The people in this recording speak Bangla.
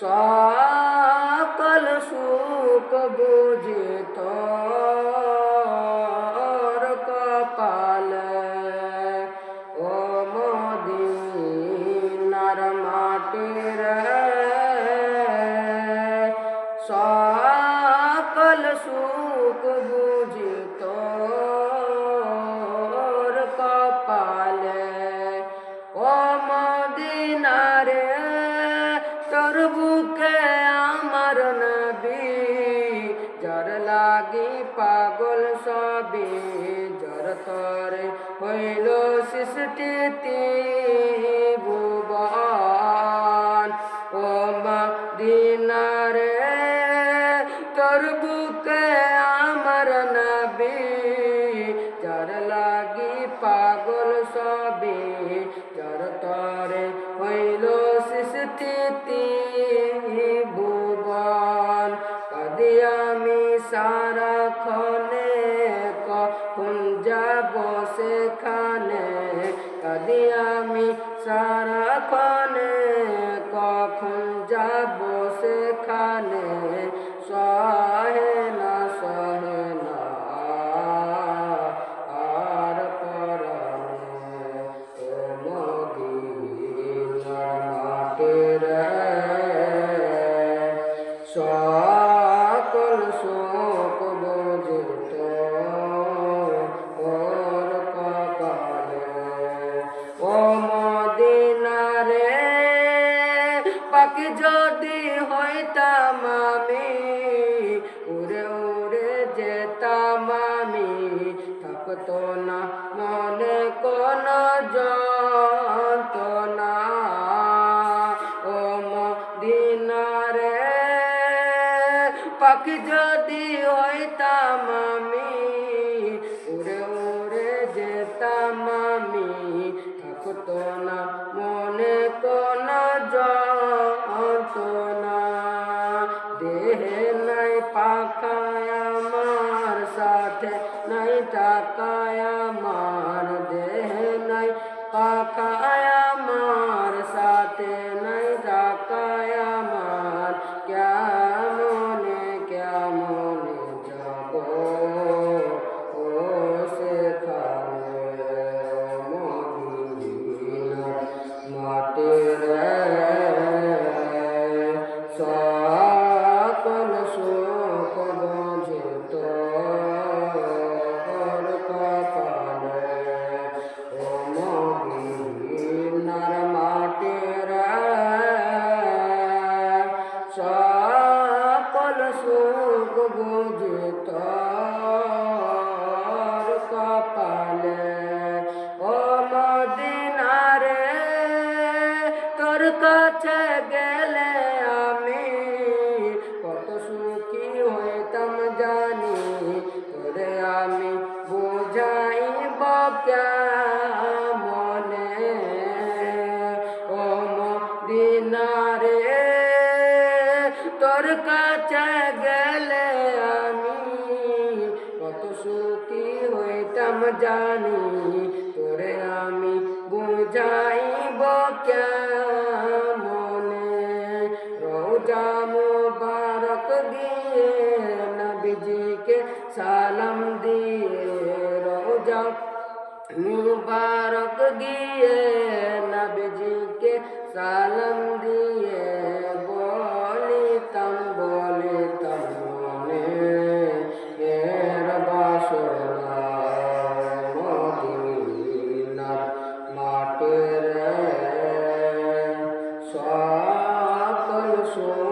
সকল সুখ লাগি পাগল সবে। জর তরে হইল সৃষ্টিতে ভুবন ও মদিনারে তোর বুকে আমার নবী। যার লাগি পাগল সবে। যার তরে হইল সৃষ্টিতে ভুবন কদি আমি সারা খনে কখন যাব সেখানে? কদি আমি সারা খনে কখন যাব সেখানে? সহে যদি হইতাম আমি উড়ে উড়ে যেতাম আমি থাকতো না মনে কোন যন্ত্রণা। ও মদিনারে পাখি যদি হইতাম আমি উড়ে উড়ে যেতাম আমি থাকতো না মনে কোন पायाम সুখ বুঝিত কপালে, ও মদিনারে, তোর কাছে গেলে আমি কত সুখী হইতাম জানি, তোরে আমি বুঝাইব মনে ও মদিনারে তোর কাছে গেলে আমি, কত সুখী হইতাম জানি, তোরে আমি বুঝাইব মনে রোজা মোবারক দিয়ে নবীজিকে সালাম দিয়ে, রোজা মুবারক দিয়ে নবীজিকে সালাম দিয়ে Santo, Santo,